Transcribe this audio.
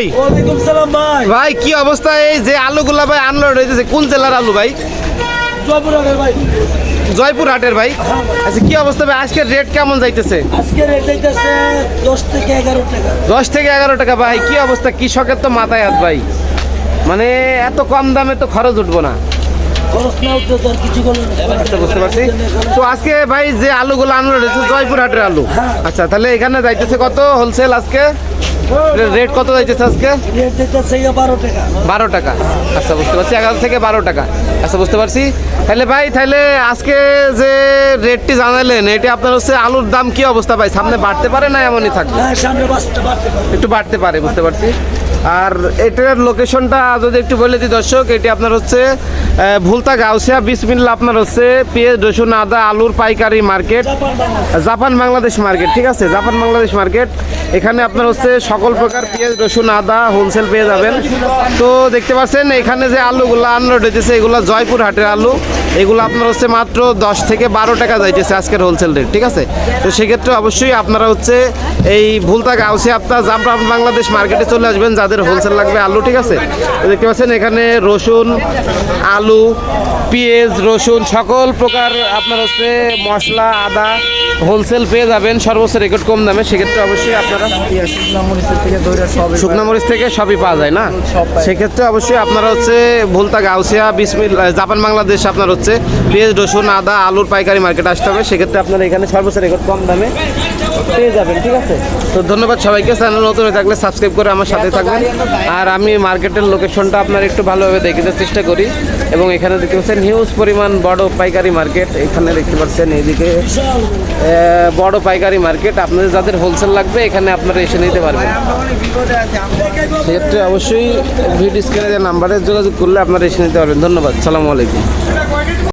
ভাই। ভাই। ভাই কি অবস্থা? এই যে আলুগুলা ভাই আনলোড হইতেছে কোন জেলার আলু ভাই? জয়পুর হাটের ভাই। আচ্ছা কি অবস্থা ভাই? আজকের রেট কেমন যাইতেছে? আজকে রেট দিতেছে দশ থেকে এগারো টাকা। দশ থেকে এগারো টাকা ভাই কি অবস্থা? কৃষকের তো মাথায় হাত ভাই। মানে এত কম দামে তো খরচ উঠবো না। তো আচ্ছা তো আজকে ভাই যে আলুগুলো হয়েছে জয়পুর হাটের আলু। আচ্ছা তাহলে এখানে যাইতেছে কত হোলসেল আজকে? রেট কত যাইতেছে আজকে? বারো টাকা। আচ্ছা বুঝতে পারছি। এগারো থেকে বারো টাকা। আচ্ছা বুঝতে পারছি। তাহলে ভাই তাহলে আজকে যে রেটটি জানালেন এটি আপনার হচ্ছে আলুর দাম কি অবস্থা ভাই? সামনে বাড়তে পারে না এমনই থাকবে? হ্যাঁ একটু বাড়তে পারে বুঝতে পারছি। আর এটার লোকেশনটা যদি একটু বলে দিই দর্শক এটি আপনার হচ্ছে ভুলতা গাউসিয়া বিসমিল্লা আপনার হচ্ছে পেঁয়াজ রসুন আদা আলুর পাইকারি মার্কেট জাপান বাংলাদেশ মার্কেট ঠিক আছে? Japan Bangladesh market. এখানে আপনার হচ্ছে সকল প্রকার পেঁয়াজ, রসুন, আদা হোলসেল পেয়ে যাবেন। তো দেখতে পাচ্ছেন, এখানে যে আলুগুলো আনলোড হইতেছে, এগুলো জয়পুর হাটের আলু। এগুলো আপনার হচ্ছে মাত্র দশ থেকে বারো টাকা যাইতেছে আজকের হোলসেল রেট ঠিক আছে? তো সেক্ষেত্রে অবশ্যই আপনারা হচ্ছে এই ভুলতা গাউসে আপনার জাপান বাংলাদেশ মার্কেটে চলে আসবেন, যাদের হোলসেল লাগবে আলু, ঠিক আছে? দেখতে পাচ্ছেন, এখানে রসুন, আলু পেঁয়াজ, রসুন, সকল প্রকার আপনার হচ্ছে মশলা, আদা হোলসেল পেয়ে যাবেন। সর্বোচ্চ রেকর্ড কম দামে, সেক্ষেত্রে অবশ্যই আপনারা শুকনো মরিচ থেকে সবই পাওয়া যায় না? সেক্ষেত্রে অবশ্যই আপনারা হচ্ছে ভুলতা গাউসিয়া, বিসমিল জাপান বাংলাদেশ আপনার হচ্ছে পেঁয়াজ, রসুন, আদা, আলুর পাইকারি মার্কেট আসতে হবে। সেক্ষেত্রে আপনারা এখানে সর্বোচ্চ রেকর্ড কম দামে পেয়ে যাবেন, ঠিক আছে? তো ধন্যবাদ সবাইকে। চ্যানেল নতুন হয়ে থাকলে সাবস্ক্রাইব করে আমার সাথে থাকবেন। আর আমি মার্কেটের লোকেশনটা আপনার একটু ভালোভাবে দেখে চেষ্টা করি। এবং এখানে দেখতে পাচ্ছেন হিউজ পরিমাণ বড় পাইকারি মার্কেট এখানে দেখতে পাচ্ছেন এইদিকে বড় পাইকারি মার্কেট আপনাদের যাদের হোলসেল লাগবে, এখানে আপনারা এসে নিতে পারবেন। সেক্ষেত্রে অবশ্যই ভিডিও স্ক্রিনে নাম্বারে যোগাযোগ করলে আপনারা এসে নিতে পারবেন। ধন্যবাদ। সালামু আলাইকুম।